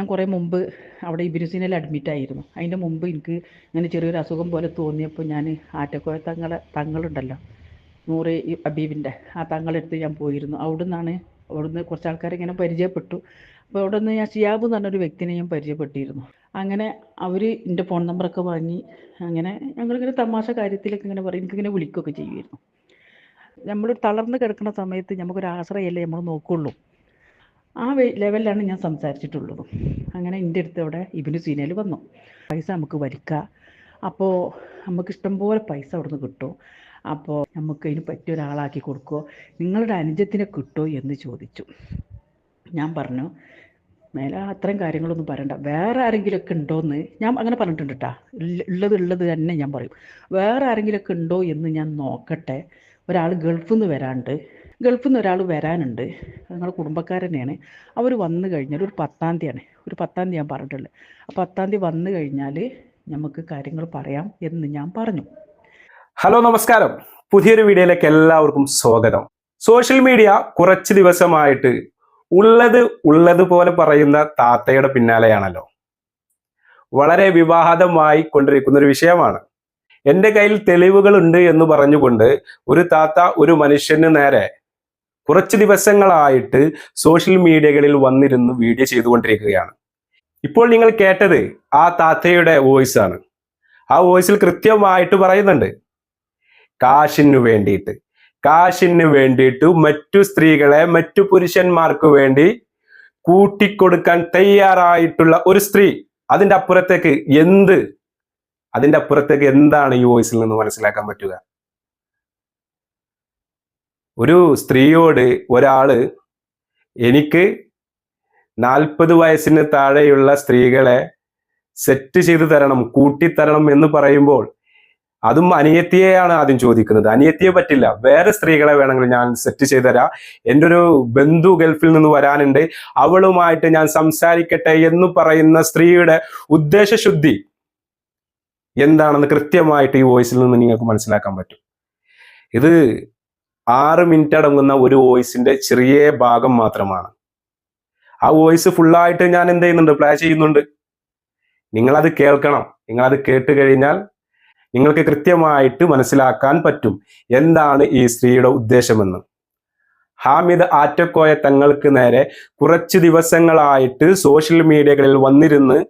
ഞാൻ കുറേ മുമ്പ് അവിടെ ഇബിനുസിനിൽ അഡ്മിറ്റായിരുന്നു അതിന്റെ മുമ്പ് എനിക്ക് ഇങ്ങനെ ചെറിയൊരു അസുഖം പോലെ തോന്നിയപ്പോൾ ഞാൻ ആറ്റക്കോയ തങ്ങളെ തങ്ങളുണ്ടല്ലോ നൂറ് അബീബിന്റെ ആ തങ്ങളെടുത്ത് ഞാൻ പോയിരുന്നു. അവിടെ നിന്നാണ് അവിടുന്ന് കുറച്ച് ആൾക്കാരെ ഇങ്ങനെ പരിചയപ്പെട്ടു. അപ്പോൾ അവിടെ നിന്ന് ഞാൻ ഷിയാബ് എന്ന് പറഞ്ഞൊരു വ്യക്തിനെ ഞാൻ പരിചയപ്പെട്ടിരുന്നു. അങ്ങനെ അവർ എന്റെ ഫോൺ നമ്പറൊക്കെ വാങ്ങി അങ്ങനെ ഞങ്ങളിങ്ങനെ തമാശ കാര്യത്തിലൊക്കെ ഇങ്ങനെ പറയും എനിക്കിങ്ങനെ വിളിക്കുകയൊക്കെ ചെയ്യുമായിരുന്നു നമ്മൾ തളർന്ന് കിടക്കുന്ന സമയത്ത് നമുക്കൊരു ആശ്രയമല്ലേ നമ്മൾ നോക്കുള്ളൂ. ആ ലെവലിലാണ് ഞാൻ സംസാരിച്ചിട്ടുള്ളത്. അങ്ങനെ എന്റെ അടുത്ത് അവിടെ ഇബിന് സീനയിൽ വന്നു. പൈസ നമുക്ക് വരിക്ക. അപ്പോൾ നമുക്ക് ഇഷ്ടംപോലെ പൈസ അവിടെ നിന്ന് കിട്ടും. അപ്പോൾ നമുക്ക് അതിന് പറ്റിയ ഒരാളാക്കി കൊടുക്കുമോ നിങ്ങളുടെ അനുജത്തിനെ കിട്ടുമോ എന്ന് ചോദിച്ചു. ഞാൻ പറഞ്ഞു മേലെ അത്രയും കാര്യങ്ങളൊന്നും പറയണ്ട. വേറെ ആരെങ്കിലുമൊക്കെ ഉണ്ടോയെന്ന് ഞാൻ അങ്ങനെ പറഞ്ഞിട്ടുണ്ട് കേട്ടോ ഉള്ളത് ഉള്ളത് തന്നെ ഞാൻ പറയും. വേറെ ആരെങ്കിലുമൊക്കെ ഉണ്ടോ എന്ന് ഞാൻ നോക്കട്ടെ. ഒരാൾ ഗൾഫിൽ നിന്ന് വരാണ്ട് ഗൾഫിൽ നിന്ന് ഒരാൾ വരാനുണ്ട്. ഞങ്ങളുടെ കുടുംബക്കാരനെയാണ്. അവർ വന്നു കഴിഞ്ഞാൽ ഒരു പത്താം തീയതിയാണ്. ഒരു പത്താം തീയതി ഞാൻ പറഞ്ഞിട്ടുള്ളത് ആ പത്താം തീയതി വന്നു കഴിഞ്ഞാൽ നമുക്ക് കാര്യങ്ങൾ പറയാം എന്ന് ഞാൻ പറഞ്ഞു. ഹലോ നമസ്കാരം. പുതിയൊരു വീഡിയോയിലേക്ക് എല്ലാവർക്കും സ്വാഗതം. സോഷ്യൽ മീഡിയ കുറച്ച് ദിവസമായിട്ട് ഉള്ളത് ഉള്ളതുപോലെ പറയുന്ന താത്തയുടെ പിന്നാലെയാണല്ലോ. വളരെ വിവാദമായി കൊണ്ടിരിക്കുന്ന ഒരു വിഷയമാണ്. എന്റെ കയ്യിൽ തെളിവുകളുണ്ട് എന്ന് പറഞ്ഞുകൊണ്ട് ഒരു താത്ത ഒരു മനുഷ്യന് നേരെ കുറച്ച് ദിവസങ്ങളായിട്ട് സോഷ്യൽ മീഡിയകളിൽ വന്നിരുന്ന് വീഡിയോ ചെയ്തുകൊണ്ടിരിക്കുകയാണ്. ഇപ്പോൾ നിങ്ങൾ കേട്ടത് ആ താത്തയുടെ വോയിസ് ആണ്. ആ വോയിസിൽ കൃത്യമായിട്ട് പറയുന്നുണ്ട്. കാശിന് വേണ്ടിയിട്ട്. കാശിന് വേണ്ടിയിട്ട് മറ്റു സ്ത്രീകളെ മറ്റു പുരുഷന്മാർക്ക് വേണ്ടി കൂട്ടിക്കൊടുക്കാൻ തയ്യാറായിട്ടുള്ള ഒരു സ്ത്രീ അതിന്റെ അപ്പുറത്തേക്ക് എന്ത്? അതിന്റെ അപ്പുറത്തേക്ക് എന്താണ് ഈ വോയിസിൽ നിന്ന് മനസ്സിലാക്കാൻ പറ്റുക? ഒരു സ്ത്രീയോട് ഒരാൾ എനിക്ക് നാൽപ്പത് വയസ്സിന് താഴെയുള്ള സ്ത്രീകളെ സെറ്റ് ചെയ്തു തരണം കൂട്ടിത്തരണം എന്ന് പറയുമ്പോൾ അതും അനിയത്തിയെയാണ് ആദ്യം ചോദിക്കുന്നത്. അനിയത്തിയെ പറ്റില്ല വേറെ സ്ത്രീകളെ വേണമെങ്കിൽ ഞാൻ സെറ്റ് ചെയ്തു തരാം എന്റെ ഒരു ബന്ധു ഗൾഫിൽ നിന്ന് വരാനുണ്ട്. അവളുമായിട്ട് ഞാൻ സംസാരിക്കട്ടെ എന്ന് പറയുന്ന സ്ത്രീയുടെ ഉദ്ദേശശുദ്ധി എന്താണെന്ന് കൃത്യമായിട്ട് ഈ വോയിസിൽ നിന്ന് നിങ്ങൾക്ക് മനസ്സിലാക്കാൻ പറ്റും. ഇത് ആറ് മിനിറ്റ് അടങ്ങുന്ന ഒരു വോയിസിന്റെ ചെറിയ ഭാഗം മാത്രമാണ്. ആ വോയിസ് ഫുള്ളായിട്ട് ഞാൻ എന്ത് ചെയ്യുന്നുണ്ട്? പ്ലേ ചെയ്യുന്നുണ്ട്. നിങ്ങളത് കേൾക്കണം. നിങ്ങളത് കേട്ട് കഴിഞ്ഞാൽ നിങ്ങൾക്ക് കൃത്യമായിട്ട് മനസ്സിലാക്കാൻ പറ്റും എന്താണ് ഈ സ്ത്രീയുടെ ഉദ്ദേശമെന്ന്. ഹാമിദ് ആറ്റക്കോയ തങ്ങൾക്ക് നേരെ കുറച്ച് ദിവസങ്ങളായിട്ട് സോഷ്യൽ മീഡിയകളിൽ വന്നിരുന്ന്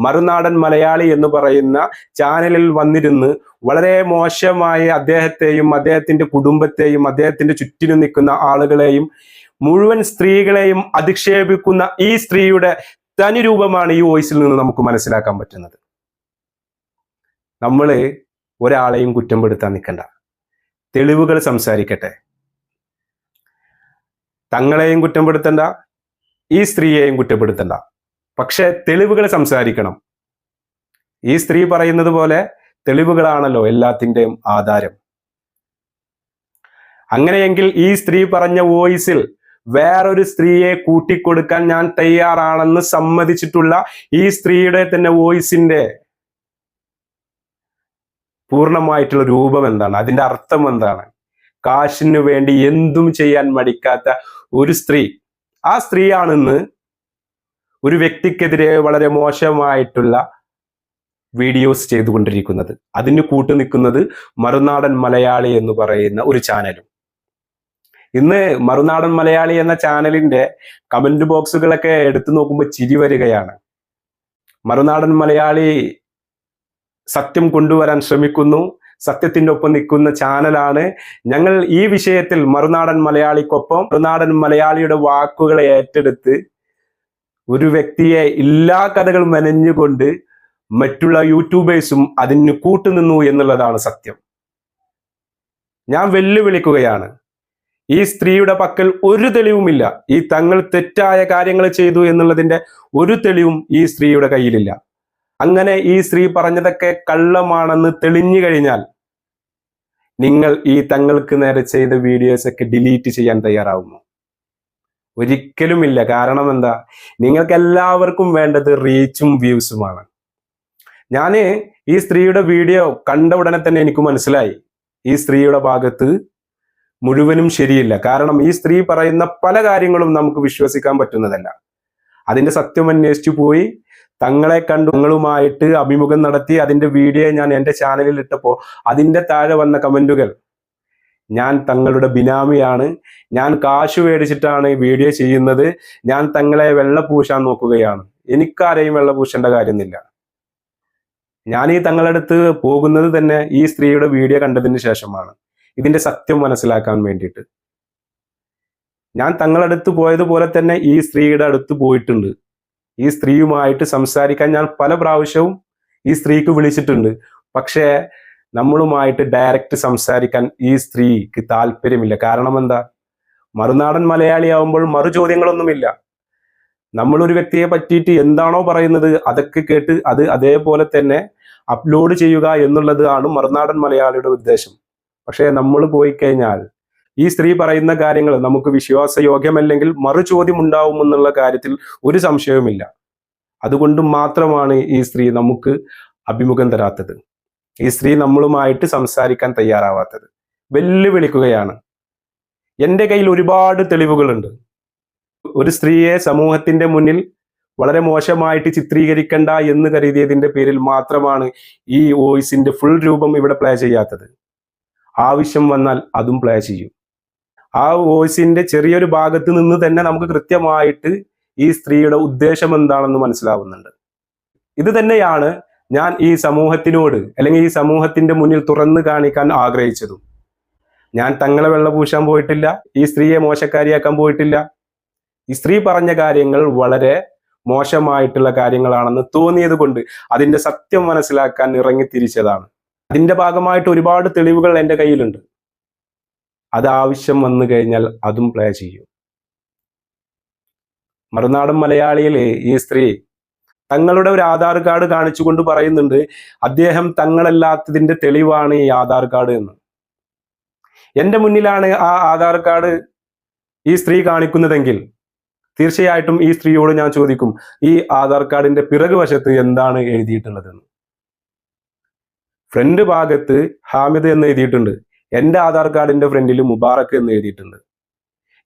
മറുനാടൻ മലയാളി എന്ന് പറയുന്ന ചാനലിൽ വന്നിരുന്ന് വളരെ മോശമായ അദ്ദേഹത്തെയും അദ്ദേഹത്തിന്റെ കുടുംബത്തെയും അദ്ദേഹത്തിന്റെ ചുറ്റിനും നിൽക്കുന്ന ആളുകളെയും മുഴുവൻ സ്ത്രീകളെയും അധിക്ഷേപിക്കുന്ന ഈ സ്ത്രീയുടെ തനി രൂപമാണ് ഈ വോയിസിൽ നിന്ന് നമുക്ക് മനസ്സിലാക്കാൻ പറ്റുന്നത്. നമ്മൾ ഒരാളെയും കുറ്റപ്പെടുത്താൻ നിൽക്കണ്ട. തെളിവുകൾ സംസാരിക്കട്ടെ. തങ്ങളെയും കുറ്റപ്പെടുത്തണ്ട ഈ സ്ത്രീയെയും കുറ്റപ്പെടുത്തണ്ട പക്ഷെ തെളിവുകൾ സംസാരിക്കണം. ഈ സ്ത്രീ പറയുന്നത് പോലെ തെളിവുകളാണല്ലോ എല്ലാത്തിന്റെയും ആധാരം. അങ്ങനെയെങ്കിൽ ഈ സ്ത്രീ പറഞ്ഞ വോയിസിൽ വേറൊരു സ്ത്രീയെ കൂട്ടിക്കൊടുക്കാൻ ഞാൻ തയ്യാറാണെന്ന് സമ്മതിച്ചിട്ടുള്ള ഈ സ്ത്രീയുടെ തന്നെ വോയിസിന്റെ പൂർണമായിട്ടുള്ള രൂപം എന്താണ്? അതിന്റെ അർത്ഥം എന്താണ്? കാശിനു വേണ്ടി എന്തും ചെയ്യാൻ മടിക്കാത്ത ഒരു സ്ത്രീ. ആ സ്ത്രീയാണെന്ന് ഒരു വ്യക്തിക്കെതിരെ വളരെ മോശമായിട്ടുള്ള വീഡിയോസ് ചെയ്തുകൊണ്ടിരിക്കുന്നത്. അതിന് കൂട്ടു നിൽക്കുന്നത് മറുനാടൻ മലയാളി എന്ന് പറയുന്ന ഒരു ചാനലും. ഇന്ന് മറുനാടൻ മലയാളി എന്ന ചാനലിന്റെ കമന്റ് ബോക്സുകളൊക്കെ എടുത്തു നോക്കുമ്പോൾ ചിരി വരികയാണ്. മറുനാടൻ മലയാളി സത്യം കൊണ്ടുവരാൻ ശ്രമിക്കുന്നു. സത്യത്തിന്റെ ഒപ്പം നിൽക്കുന്ന ചാനലാണ്. ഞങ്ങൾ ഈ വിഷയത്തിൽ മറുനാടൻ മലയാളിക്കൊപ്പം മറുനാടൻ മലയാളിയുടെ വാക്കുകളെ ഏറ്റെടുത്ത് ഒരു വ്യക്തിയെ എല്ലാ കഥകളും മെനഞ്ഞുകൊണ്ട് മറ്റുള്ള യൂട്യൂബേഴ്സും അതിന് കൂട്ടുനിന്നു എന്നുള്ളതാണ് സത്യം. ഞാൻ വെല്ലുവിളിക്കുകയാണ്. ഈ സ്ത്രീയുടെ പക്കൽ ഒരു തെളിവുമില്ല. ഈ തങ്ങൾ തെറ്റായ കാര്യങ്ങൾ ചെയ്തു എന്നുള്ളതിന്റെ ഒരു തെളിവും ഈ സ്ത്രീയുടെ കയ്യിലില്ല. അങ്ങനെ ഈ സ്ത്രീ പറഞ്ഞതൊക്കെ കള്ളമാണെന്ന് തെളിഞ്ഞു കഴിഞ്ഞാൽ നിങ്ങൾ ഈ തങ്ങൾക്ക് നേരെ ചെയ്ത വീഡിയോസൊക്കെ ഡിലീറ്റ് ചെയ്യാൻ തയ്യാറാവുമോ ഒരിക്കലുമില്ല. കാരണം എന്താ? നിങ്ങൾക്ക് എല്ലാവർക്കും വേണ്ടത് റീച്ചും വ്യൂസുമാണ് ഞാൻ ഈ സ്ത്രീയുടെ വീഡിയോ കണ്ട ഉടനെ തന്നെ എനിക്ക് മനസ്സിലായി. ഈ സ്ത്രീയുടെ ഭാഗത്ത് മുഴുവനും ശരിയില്ല. കാരണം ഈ സ്ത്രീ പറയുന്ന പല കാര്യങ്ങളും നമുക്ക് വിശ്വസിക്കാൻ പറ്റുന്നതല്ല. അതിന്റെ സത്യം അന്വേഷിച്ചു പോയി. തങ്ങളെ കണ്ടു തങ്ങളുമായിട്ട് അഭിമുഖം നടത്തി അതിന്റെ വീഡിയോ ഞാൻ എന്റെ ചാനലിൽ ഇട്ടപ്പോൾ അതിന്റെ താഴെ വന്ന കമന്റുകൾ ഞാൻ തങ്ങളുടെ ബിനാമിയാണ്. ഞാൻ കാശ് മേടിച്ചിട്ടാണ് ഈ വീഡിയോ ചെയ്യുന്നത്. ഞാൻ തങ്ങളെ വെള്ള പൂശാൻ നോക്കുകയാണ്. എനിക്കാരെയും വെള്ള പൂശേണ്ട കാര്യമൊന്നുമില്ല ഞാൻ ഈ തങ്ങളുടെ അടുത്ത് പോകുന്നത് തന്നെ ഈ സ്ത്രീയുടെ വീഡിയോ കണ്ടതിന് ശേഷമാണ്. ഇതിന്റെ സത്യം മനസ്സിലാക്കാൻ വേണ്ടിയിട്ട്. ഞാൻ തങ്ങളടുത്ത് പോയതുപോലെ തന്നെ ഈ സ്ത്രീയുടെ അടുത്ത് പോയിട്ടുണ്ട്. ഈ സ്ത്രീയുമായിട്ട് സംസാരിക്കാൻ ഞാൻ പല പ്രാവശ്യവും ഈ സ്ത്രീക്ക് വിളിച്ചിട്ടുണ്ട്. പക്ഷേ നമ്മളുമായിട്ട് ഡയറക്റ്റ് സംസാരിക്കാൻ ഈ സ്ത്രീക്ക് താല്പര്യമില്ല. കാരണം എന്താ? മറുനാടൻ മലയാളിയാവുമ്പോൾ മറു ചോദ്യങ്ങളൊന്നുമില്ല നമ്മളൊരു വ്യക്തിയെ പറ്റിയിട്ട് എന്താണോ പറയുന്നത് അതൊക്കെ കേട്ട് അത് അതേപോലെ തന്നെ അപ്ലോഡ് ചെയ്യുക എന്നുള്ളതാണ് മറുനാടൻ മലയാളിയുടെ ഉദ്ദേശം. പക്ഷേ നമ്മൾ പോയി കഴിഞ്ഞാൽ ഈ സ്ത്രീ പറയുന്ന കാര്യങ്ങൾ നമുക്ക് വിശ്വാസയോഗ്യമല്ലെങ്കിൽ മറു ചോദ്യം ഉണ്ടാവുമെന്നുള്ള കാര്യത്തിൽ ഒരു സംശയവുമില്ല. അതുകൊണ്ട് മാത്രമാണ് ഈ സ്ത്രീ നമുക്ക് അഭിമുഖം തരാത്തത്. ഈ സ്ത്രീ നമ്മളുമായിട്ട് സംസാരിക്കാൻ തയ്യാറാവാത്തത്. വെല്ലുവിളിക്കുകയാണ്. എന്റെ കയ്യിൽ ഒരുപാട് തെളിവുകളുണ്ട്. ഒരു സ്ത്രീയെ സമൂഹത്തിന്റെ മുന്നിൽ വളരെ മോശമായിട്ട് ചിത്രീകരിക്കണ്ട എന്ന് കരുതിയതിന്റെ പേരിൽ മാത്രമാണ് ഈ വോയിസിന്റെ ഫുൾ രൂപം ഇവിടെ പ്ലേ ചെയ്യാത്തത്. ആവശ്യം വന്നാൽ അതും പ്ലേ ചെയ്യും. ആ വോയിസിന്റെ ചെറിയൊരു ഭാഗത്ത് നിന്ന് തന്നെ നമുക്ക് കൃത്യമായിട്ട് ഈ സ്ത്രീയുടെ ഉദ്ദേശം എന്താണെന്ന് മനസ്സിലാവുന്നുണ്ട്. ഇത് തന്നെയാണ് ഞാൻ ഈ സമൂഹത്തിനോട് അല്ലെങ്കിൽ ഈ സമൂഹത്തിന്റെ മുന്നിൽ തുറന്നു കാണിക്കാൻ ആഗ്രഹിച്ചതും ഞാൻ തങ്ങളെ വെള്ള പൂശാൻ പോയിട്ടില്ല ഈ സ്ത്രീയെ മോശക്കാരിയാക്കാൻ പോയിട്ടില്ല. ഈ സ്ത്രീ പറഞ്ഞ കാര്യങ്ങൾ വളരെ മോശമായിട്ടുള്ള കാര്യങ്ങളാണെന്ന് തോന്നിയത് കൊണ്ട് അതിന്റെ സത്യം മനസ്സിലാക്കാൻ ഇറങ്ങി തിരിച്ചതാണ് അതിന്റെ ഭാഗമായിട്ട് ഒരുപാട് തെളിവുകൾ എന്റെ കയ്യിലുണ്ട്. അത് ആവശ്യം വന്നു കഴിഞ്ഞാൽ അതും പ്ലേ ചെയ്യും. മറുനാടൻ മലയാളിയിലെ ഈ സ്ത്രീ തങ്ങളുടെ ഒരു ആധാർ കാർഡ് കാണിച്ചുകൊണ്ട് പറയുന്നുണ്ട് അദ്ദേഹം തങ്ങളല്ലാത്തതിന്റെ തെളിവാണ് ഈ ആധാർ കാർഡ് എന്ന്. എന്റെ മുന്നിലാണ് ആ ആധാർ കാർഡ് ഈ സ്ത്രീ കാണിക്കുന്നതെങ്കിൽ തീർച്ചയായിട്ടും ഈ സ്ത്രീയോട് ഞാൻ ചോദിക്കും ഈ ആധാർ കാർഡിന്റെ പിറകു വശത്ത് എന്താണ് എഴുതിയിട്ടുള്ളതെന്ന്? ഫ്രണ്ട് ഭാഗത്ത് ഹാമിദ് എന്ന് എഴുതിയിട്ടുണ്ട് എന്റെ ആധാർ കാർഡിന്റെ ഫ്രണ്ടിൽ മുബാറക്ക് എന്ന് എഴുതിയിട്ടുണ്ട്.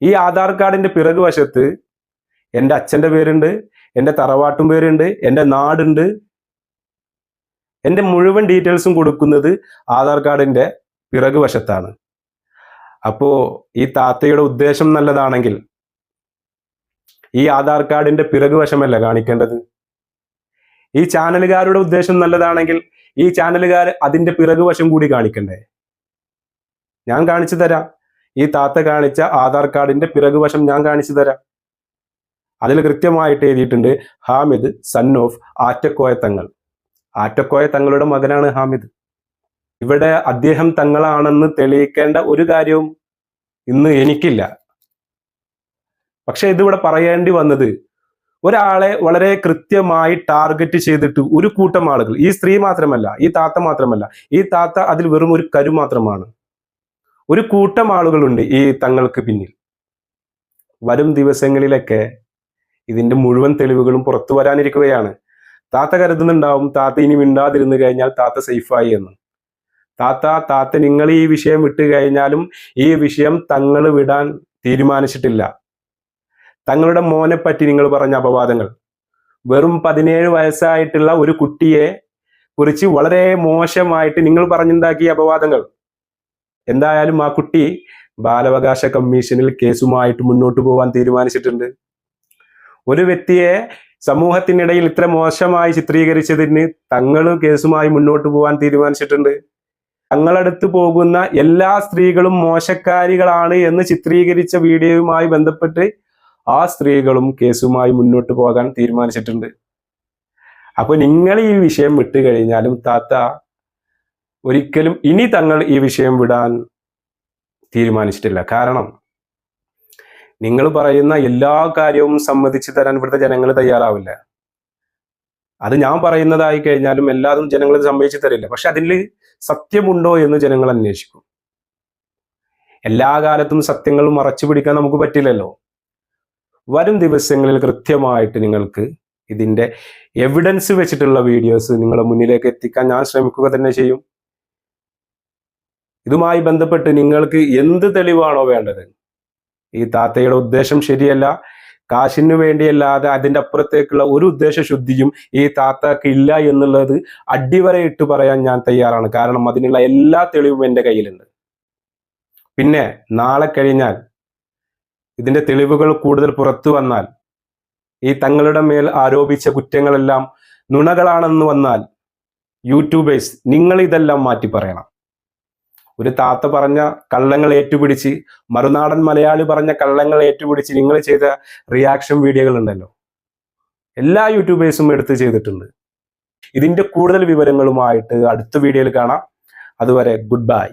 ഈ ആധാർ കാർഡിന്റെ പിറകു വശത്ത് എന്റെ അച്ഛന്റെ പേരുണ്ട് എന്റെ തറവാട്ടും പേരുണ്ട് എന്റെ നാടുണ്ട്. എന്റെ മുഴുവൻ ഡീറ്റെയിൽസും കൊടുക്കുന്നത് ആധാർ കാർഡിന്റെ പിറകു വശത്താണ്. അപ്പോ ഈ താത്തയുടെ ഉദ്ദേശം നല്ലതാണെങ്കിൽ ഈ ആധാർ കാർഡിന്റെ പിറകു വശമല്ല കാണിക്കേണ്ടത്. ഈ ചാനലുകാരുടെ ഉദ്ദേശം നല്ലതാണെങ്കിൽ ഈ ചാനലുകാർ അതിന്റെ പിറകു വശം കൂടി കാണിക്കണ്ടേ? ഞാൻ കാണിച്ചു തരാം. ഈ താത്ത കാണിച്ച ആധാർ കാർഡിന്റെ പിറകു വശം ഞാൻ കാണിച്ചു തരാം. അതിൽ കൃത്യമായിട്ട് എഴുതിയിട്ടുണ്ട് ഹാമിദ് സൺ ഓഫ് ആറ്റക്കോയ തങ്ങൾ. ആറ്റക്കോയ തങ്ങളുടെ മകനാണ് ഹാമിദ്. ഇവിടെ അദ്ദേഹം തങ്ങളാണെന്ന് തെളിയിക്കേണ്ട ഒരു കാര്യവും ഇന്ന് എനിക്കില്ല. പക്ഷെ ഇതിവിടെ പറയേണ്ടി വന്നത് ഒരാളെ വളരെ കൃത്യമായി ടാർഗറ്റ് ചെയ്തിട്ട് ഒരു കൂട്ടം ആളുകൾ ഈ സ്ത്രീ മാത്രമല്ല ഈ താത്ത മാത്രമല്ല ഈ താത്ത അതിൽ വെറും ഒരു കരു മാത്രമാണ്. ഒരു കൂട്ടം ആളുകളുണ്ട് ഈ തങ്ങൾക്ക് പിന്നിൽ. വരും ദിവസങ്ങളിലൊക്കെ ഇതിന്റെ മുഴുവൻ തെളിവുകളും പുറത്തു വരാനിരിക്കുകയാണ്. താത്ത കരുതുന്നുണ്ടാവും താത്ത ഇനി മിണ്ടാതിരുന്നു കഴിഞ്ഞാൽ താത്ത സേഫായി എന്ന്. താത്ത താത്ത നിങ്ങൾ ഈ വിഷയം വിട്ടു കഴിഞ്ഞാലും ഈ വിഷയം തങ്ങൾ വിടാൻ തീരുമാനിച്ചിട്ടില്ല. തങ്ങളുടെ മോനെ പറ്റി നിങ്ങൾ പറഞ്ഞ അപവാദങ്ങൾ. വെറും പതിനേഴ് വയസ്സായിട്ടുള്ള ഒരു കുട്ടിയെ കുറിച്ച് വളരെ മോശമായിട്ട് നിങ്ങൾ പറഞ്ഞുണ്ടാക്കിയ അപവാദങ്ങൾ. എന്തായാലും ആ കുട്ടി ബാലാവകാശ കമ്മീഷനിൽ കേസുമായിട്ട് മുന്നോട്ട് പോകാൻ തീരുമാനിച്ചിട്ടുണ്ട്. ഒരു വ്യക്തിയെ സമൂഹത്തിനിടയിൽ ഇത്ര മോശമായി ചിത്രീകരിച്ചതിന് തങ്ങൾ കേസുമായി മുന്നോട്ട് പോകാൻ തീരുമാനിച്ചിട്ടുണ്ട്. തങ്ങളടുത്ത് പോകുന്ന എല്ലാ സ്ത്രീകളും മോശക്കാരികളാണ് എന്ന് ചിത്രീകരിച്ച വീഡിയോയുമായി ബന്ധപ്പെട്ട് ആ സ്ത്രീകളും കേസുമായി മുന്നോട്ട് പോകാൻ തീരുമാനിച്ചിട്ടുണ്ട്. അപ്പൊ നിങ്ങൾ ഈ വിഷയം വിട്ടു കഴിഞ്ഞാലും താത്ത ഒരിക്കലും ഇനി തങ്ങൾ ഈ വിഷയം വിടാൻ തീരുമാനിച്ചിട്ടില്ല. കാരണം നിങ്ങൾ പറയുന്ന എല്ലാ കാര്യവും സമ്മതിച്ചു തരാൻ ഇവിടുത്തെ ജനങ്ങൾ തയ്യാറാവില്ല. അത് ഞാൻ പറയുന്നതായി കഴിഞ്ഞാലും എല്ലാതും ജനങ്ങൾ സമ്മതിച്ചു തരില്ല. പക്ഷെ അതിൽ സത്യമുണ്ടോ എന്ന് ജനങ്ങൾ അന്വേഷിക്കും. എല്ലാ കാലത്തും സത്യങ്ങൾ മറച്ചു പിടിക്കാൻ നമുക്ക് പറ്റില്ലല്ലോ. വരും ദിവസങ്ങളിൽ കൃത്യമായിട്ട് നിങ്ങൾക്ക് ഇതിന്റെ എവിഡൻസ് വെച്ചിട്ടുള്ള വീഡിയോസ് നിങ്ങളുടെ മുന്നിലേക്ക് എത്തിക്കാൻ ഞാൻ ശ്രമിക്കുക തന്നെ ചെയ്യും. ഇതുമായി ബന്ധപ്പെട്ട് നിങ്ങൾക്ക് എന്ത് തെളിവാണോ വേണ്ടത്? ഈ താത്തയുടെ ഉദ്ദേശം ശരിയല്ല. കാശിന് വേണ്ടിയല്ലാതെ അതിന്റെ അപ്പുറത്തേക്കുള്ള ഒരു ഉദ്ദേശശുദ്ധിയും ഈ താത്താക്ക് ഇല്ല എന്നുള്ളത് അടിവരയിട്ട് പറയാൻ ഞാൻ തയ്യാറാണ്. കാരണം അതിനുള്ള എല്ലാ തെളിവും എന്റെ കയ്യിലുണ്ട്. പിന്നെ നാളെ കഴിഞ്ഞാൽ ഇതിന്റെ തെളിവുകൾ കൂടുതൽ പുറത്തു വന്നാൽ ഈ തങ്ങളുടെ മേൽ ആരോപിച്ച കുറ്റങ്ങളെല്ലാം നുണകളാണെന്ന് വന്നാൽ യൂട്യൂബേഴ്സ് നിങ്ങൾ ഇതെല്ലാം മാറ്റി പറയണം. ഒരു താത്ത പറഞ്ഞ കള്ളങ്ങൾ ഏറ്റുപിടിച്ച് മറുനാടൻ മലയാളി പറഞ്ഞ കള്ളങ്ങൾ ഏറ്റുപിടിച്ച് നിങ്ങൾ ചെയ്ത റിയാക്ഷൻ വീഡിയോകൾ ഉണ്ടല്ലോ. എല്ലാ യൂട്യൂബേഴ്സും എടുത്ത് ചെയ്തിട്ടുണ്ട്. ഇതിന്റെ കൂടുതൽ വിവരങ്ങളുമായിട്ട് അടുത്ത വീഡിയോയിൽ കാണാം. അതുവരെ ഗുഡ് ബൈ